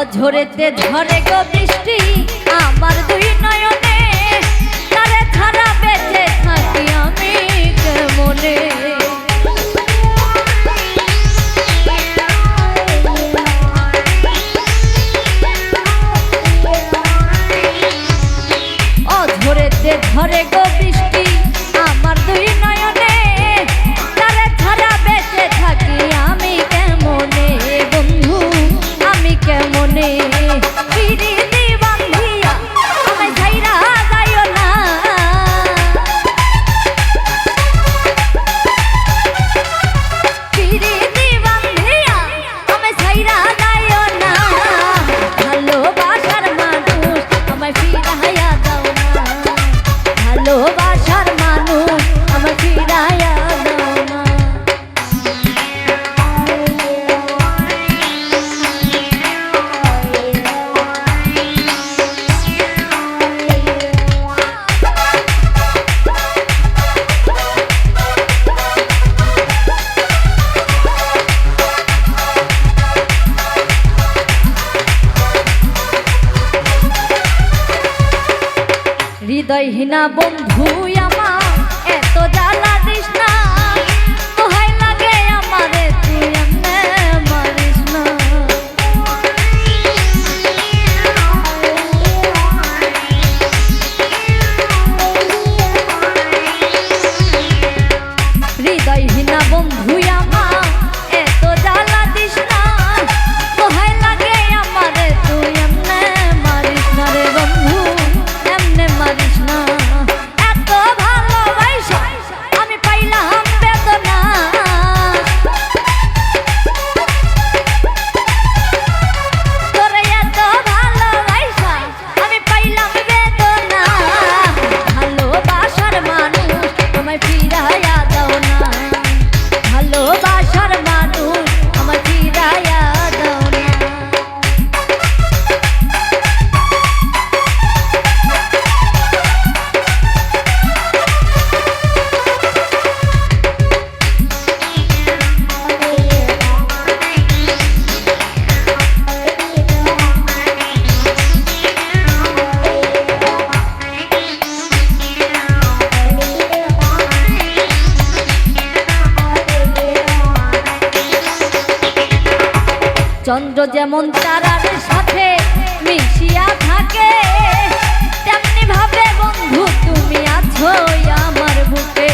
অঝরেতে ধরে গো বৃষ্টি আমার দুই নয়নে তারে ছাড়া বেঁচে থাকি আমি কেমনে? হৃদয়হীনা বন্ধু চন্দ্র যেমন তারার সাথে মিশিয়া থাকে তেমনি ভাবে বন্ধু তুমি আছো আমার বুকে।